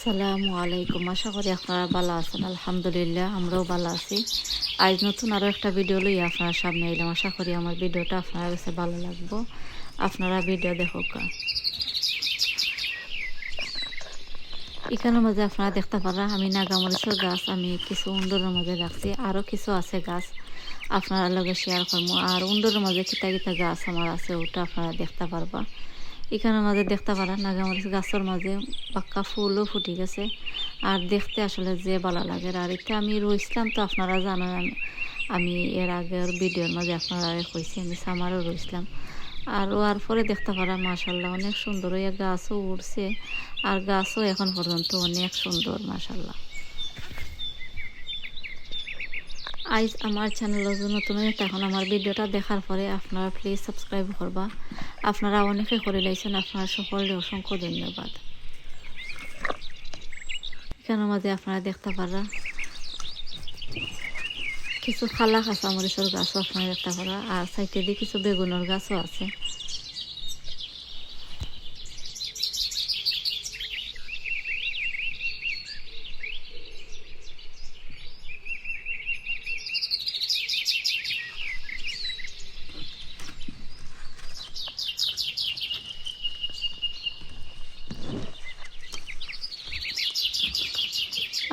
আসসালামু আলাইকুম। আশা করি আপনারা ভালো আছেন। আলহামদুলিল্লাহ, আমরাও ভালো আছি। আজ নতুন আরও একটা ভিডিও লই আপনার সামনে এলাম। আশা করি আমার ভিডিওটা আপনার কাছে ভালো লাগবো। আপনারা ভিডিও দেখো এখানের মাঝে আপনারা দেখতে পারা আমি নাগামরিচের গাছ আমি কিছু উন্দরের মাঝে রাখছি। আরও কিছু আছে গাছ আপনারা লগে শেয়ার করব। আর উন্দরের মাঝে কিতা কিতা গাছ আমার আছে, ওটা আপনারা দেখতে পারবা। এখানের মাঝে দেখতে পারেন নাগামরিচ গাছের মাঝে পাক্কা ফুলও ফুটে গেছে। আর দেখতে আসলে যে ভালো লাগে। আর এটা আমি রইছিলাম তো আপনারা জানেন, আমি আমি এর আগের ভিডিওর মাঝে আপনারা কইছি, আমি সামারও রইছিলাম আর ওয়ার পরে দেখতে পারা মাশাল্লাহ অনেক সুন্দর হয়ে গাছও উঠছে আর গাছও এখন পর্যন্ত অনেক সুন্দর মাশাল্লাহ আজ আমার চ্যানেলের জন্য নতুন এখন আমার ভিডিওটা দেখার পরে আপনারা প্লিজ সাবস্ক্রাইব করবা আপনারা অনেকে করে লাইছেন আপনারা সকলে অসংখ্য ধন্যবাদ। এখানের মাঝে আপনারা দেখতে পারা কিছু খালা কাঁচামরিচের গাছও আপনারা দেখতে পারা আর সাইডে দিয়ে কিছু বেগুনের গাছও আছে।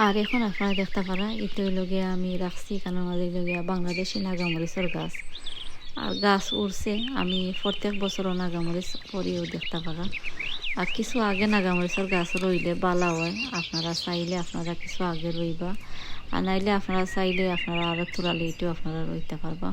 আর এখন আপনারা দেখতে পারা এটা হইল গিয়া আমি রাখছি এখানের মাঝে গিয়া বাংলাদেশি নাগামরিচের গাছ। আর গাছ উড়ছে, আমি প্রত্যেক বছরও নাগামরিচ করিও দেখতে পারা আর কিছু আগে নাগামরিচের গাছ রইলে বালা হয়, আপনারা চাইলে আপনারা কিছু আগে রইবা। আর নাইলে আপনারা চাইলে আপনারা আরও তুরালে এটাও আপনারা রইতে পারবা।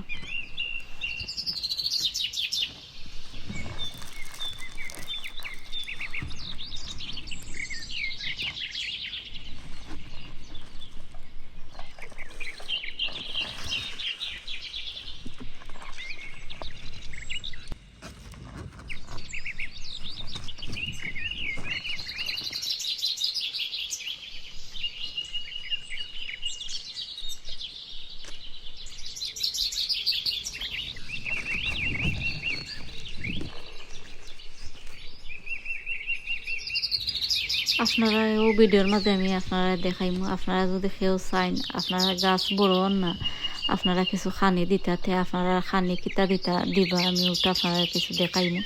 আপনারা ও ভিডিওর মাঝে আমি আপনারা দেখাইমু, আপনারা যদি কেউ চাইন, আপনারা গাছ বড় না, আপনারা কিছু খানি দিতাতে, আপনারা খানি কিতা দিতা দিবা, আমি ওটা আপনারা কিছু দেখাইমু।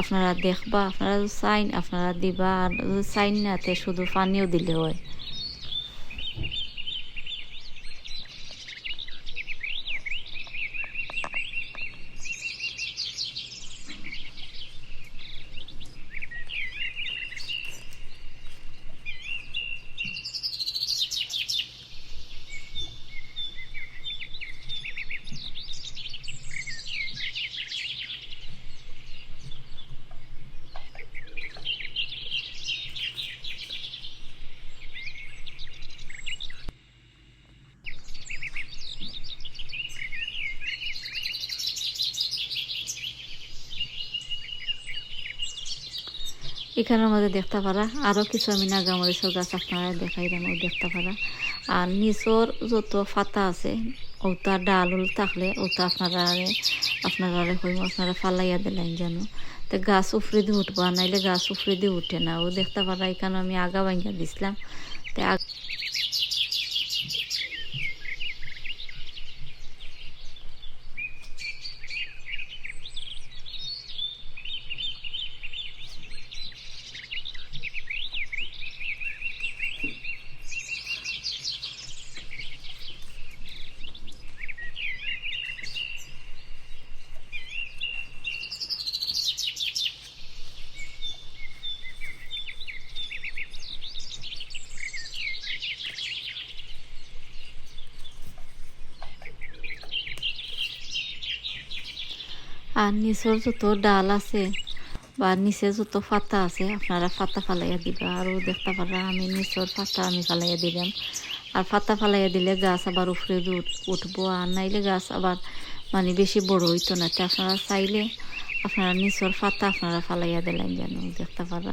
আপনারা দেখবা, আপনারা চাইন, আপনারা দিবা, আর চাইন না তে শুধু পানিও দিলে হয়। এখানের মধ্যে দেখতে পারা। আরও কিছু আমি নাগামরিচের গাছ আপনারা দেখাই ও দেখতে পারা। আর নিচর যত ফাতা আছে, ওটা ডাল উল থাকলে ওটা আপনারা আপনারা হইম, আপনারা ফালাইয়া দিলেন যেন। তো গাছ উফরে দিয়ে উঠবা, নাইলে গাছ উফরে দিয়ে উঠে না। ও দেখতে পারা, এখানে আমি আগা ভাঙ্গা দিছিলাম। আর নিচের যত ডাল আছে বা নিচে যত ফাতা আছে, আপনারা পাতা ফালাইয়া দিবা। আর দেখতে পারা আমি নিচের পাতা আমি ফালাইয়া দিলাম। আর পাতা ফালাইয়া দিলে গাছ আবার উপরে উঠবো। আর নাইলে গাছ আবার মানে বেশি বড় হইতো না। আপনারা চাইলে আপনারা নিচের ফাতা আপনারা ফালাইয়া দিলেন যেন, দেখতে পারা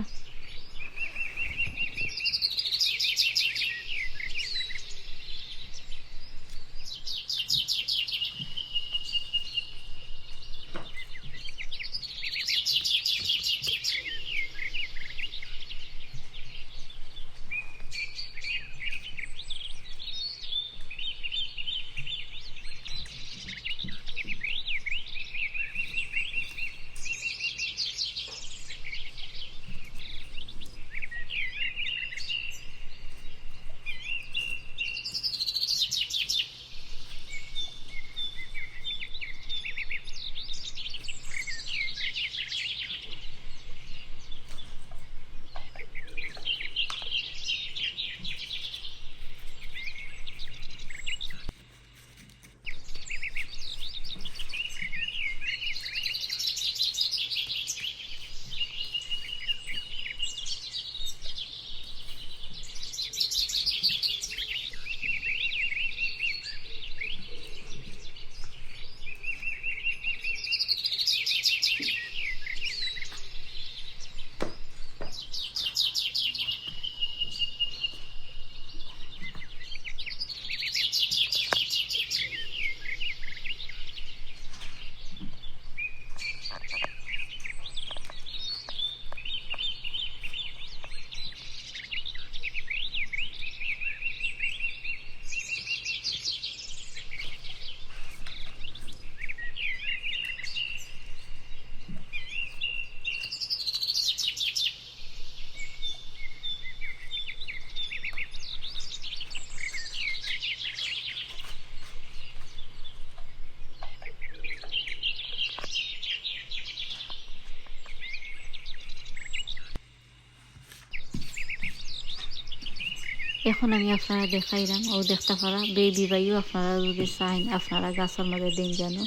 এখন আমি আপনারা দেখাইলাম, ও দেখতে পারা বেবি বাইও আপনারা যদি চাইন, আপনারা গাছের মাঝে দিন জানো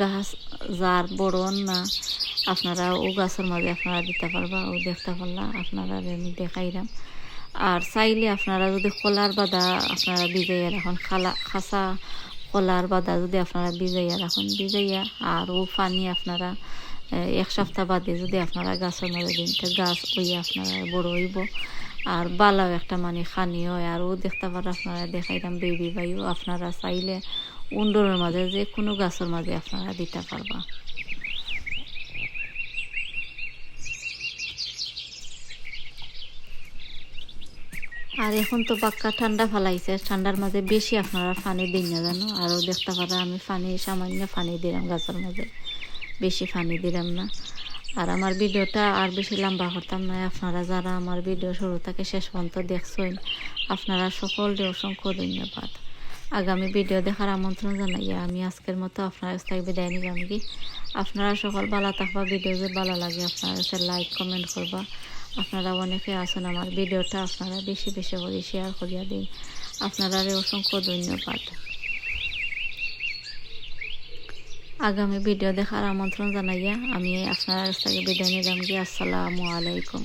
গাছ যার বড় না, আপনারা ও গাছের মাঝে আপনারা দিতে পারবা, ও দেখতে পারলা, আপনারা আমি দেখাইলাম। আর চাইলে আপনারা যদি কলার বাদা আপনারা ভিজাইয়া রাখুন, খালা, খাসা কলার বাদা যদি আপনারা ভিজাইয়া রাখুন, ভিজাইয়া আর ও পানি আপনারা এক সপ্তাহ বাদে যদি আপনারা গাছের মাঝে দিন গাছ ওই আপনারা বড় হইব। আর বালাও একটা মানে খানি হয়, আর ও দেখতে পারে আপনারা দেখাইলাম বেবি বাইও আপনারা চাইলে উন্ডরের মাঝে যে কোনো গাছের মাঝে আপনারা দিতে পারবা। আর এখন তো পাক্কা ঠান্ডা ফেলাইছে, ঠান্ডার মাঝে বেশি আপনারা পানি দিন না জানো আরও দেখতে পারা আমি পানি, সামান্য পানি দিলাম গাছের মাঝে। বেশি পানি দিলাম না। আর আমার ভিডিওটা আর বেশি লম্বা করতাম না। আপনারা যারা আমার ভিডিও শুরু থেকে শেষ পর্যন্ত দেখছেন, আপনারা সকলকে অসংখ্য ধন্যবাদ। আগামী ভিডিও দেখার আমন্ত্রণ জানাইয়া আমি আজকের মতো আপনার থেকে বিদায় নিলাম কি? আপনারা সকল ভালো থাকবা, ভিডিও যে ভালো লাগে আপনারা কাছে লাইক কমেন্ট করবা। আপনারা অনেকে আছেন, আমার ভিডিওটা আপনারা বেশি বেশি করে শেয়ার করিয়া দিন। আপনারা অসংখ্য ধন্যবাদ। আগামী ভিডিও দেখার আমন্ত্রণ জানাইয়া আমি আপনার কাছ থেকে বিদায় নিলাম কি আসসালামু আলাইকুম।